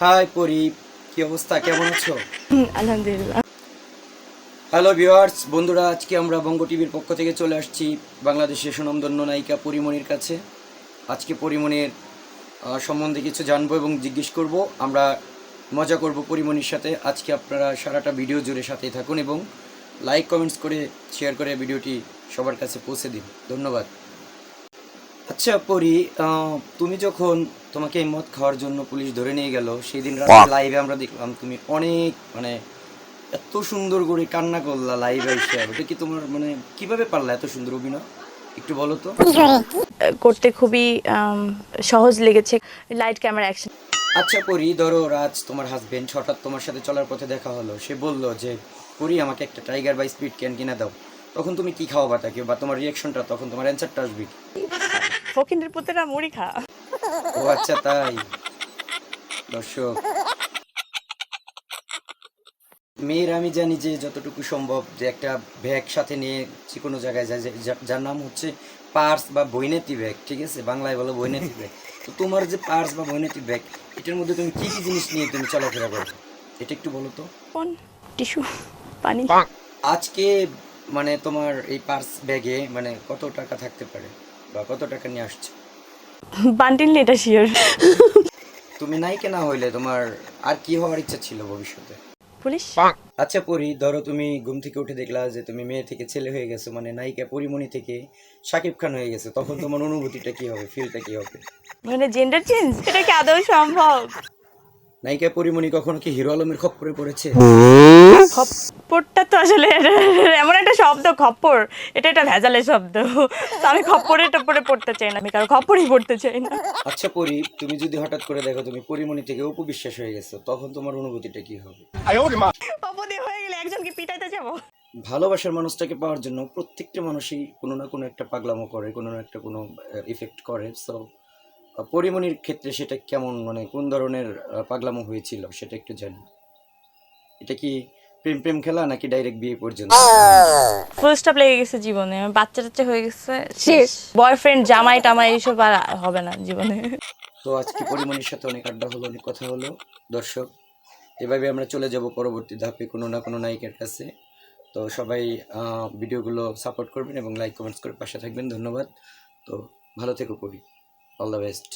High পরি কি অবস্থা? কেমন আছো? হুম, আলহামদুলিল্লাহ। হ্যালো ভিউয়ার্স বন্ধুরা আজকে আমরা বঙ্গ টিভির পক্ষ থেকে চলে আসছি বাংলাদেশের সুনামধন্য নায়িকা পরিমণির কাছে। আজকে পরিমণির সম্বন্ধে কিছু জানব এবং জিজ্ঞেস করব। আমরা মজা করব পরিমণির সাথে। আজকে আপনারা সারাটা ভিডিও জুড়ে সাথেই থাকুন এবং লাইক কমেন্টস করে শেয়ার করে ভিডিওটি সবার কাছে পৌঁছে দিন। ধন্যবাদ। আচ্ছা পরি আহ, তুমি যখন তোমাকে এই মদ খাওয়ার জন্য পুলিশ ধরে নিয়ে গেল সেই দিন রাতে লাইভে আমরা দেখলাম তুমি অনেক মানে এত সুন্দর করে কান্না করলা লাইভে এসে। ওটা কি তোমার মানে কীভাবে পারলা এত সুন্দর অভিনয়? একটু বলো তো। করতে খুবই সহজ লেগেছে লাইট ক্যামেরা অ্যাকশন আচ্ছা পরি ধরো রাজ তোমার হাজবেন্ড হঠাৎ তোমার সাথে চলার পথে দেখা হলো। সে বলল যে পরি আমাকে একটা টাইগার বাই স্পিড ক্যান কিনে দাও। তখন তুমি কি খাওয়াবা তাকে? বা তোমার রিয়াকশনটা তখন তোমার অ্যান্সারটা আসবে? ফকিনের পুতেরা মুড়ি খা। ও আচ্ছা তাই। দর্শক। মেয়ের আমি জানি যে যতটুকু সম্ভব যে একটা ব্যাগ সাথে নিয়ে যে কোনো জায়গায় যায় যার নাম হচ্ছে পার্স বা বৈনেতি ব্যাগ ঠিক আছে? বাংলায় বলো বৈনেতি ব্যাগ। তো তোমার যে পার্স বা বৈনেতি ব্যাগ এটার মধ্যে তুমি কি কি জিনিস নিয়ে তুমি চলাফেরা করো? এটা একটু বলো তো। টিস্যু পানি। আজকে মানে তোমার এই পার্স ব্যাগে মানে কত টাকা থাকতে পারে? বা কত টাকা নিয়ে আসছো? এটা শিওর তুমি নায়িকা না হইলে তোমার আর কি হওয়ার ইচ্ছা ছিল ভবিষ্যতে? পুলিশ? আচ্ছা পরি ধরো তুমি ঘুম থেকে উঠে দেখলা যে তুমি মেয়ে থেকে ছেলে হয়ে গেছো মানে নায়িকা পরিমণি থেকে শাকিব খান হয়ে গেছে তখন তোমার অনুভূতিটা কি হবে ফিলটা কি হবে? মানে জেন্ডার চেঞ্জ এটা কি আদৌ সম্ভব? নায়িকা পরিমণি কখনো কি হিরো আলমের খপ্পরে পড়েছে? তো আসলে এমন একটা শব্দ খপ্পর। এটা একটা ভেজালের শব্দ। তো আমি খপ্পরে টপ্পরে পড়তে চাই না আমি কারও খপ্পরই পড়তে চাই না। আচ্ছা পরি তুমি যদি হঠাৎ করে দেখো তুমি পরিমণি থেকে উপবিশ্বাস হয়ে গেছো তখন তোমার অনুভূতিটা কি হবে? অপদে হয়ে গেলে একজনকে পিটাইতে যাব। ভালোবাসার মানুষটাকে পাওয়ার জন্য প্রত্যেকটা মানুষই কোনো না কোনো একটা পাগলামো করে কোনো না একটা কোনো ইফেক্ট করে। সো পরিমণির ক্ষেত্রে সেটা কেমন মানে কোন ধরনের পাগলামো হয়েছিল সেটা একটু জানি। এটা কি প্রেম প্রেম খেলা নাকি ডাইরেক্ট বিয়ে পর্যন্ত? ফুল স্টপ লেগে গেছে জীবনে। আমার বাচ্চা টাচ্চা হয়ে গেছে শেষ। বয়ফ্রেন্ড জামাই টামাই এইসব আর হবে না জীবনে। তো আজকে পরিমণির সাথে অনেক আড্ডা হলো অনেক কথা হলো। দর্শক এভাবে আমরা চলে যাব পরবর্তী ধাপে কোনো না কোনো নায়িকার কাছে। তো সবাই আহ, ভিডিওগুলো সাপোর্ট করবেন এবং লাইক কমেন্টস করে পাশে থাকবেন। ধন্যবাদ। তো ভালো থেকো কবি। All the best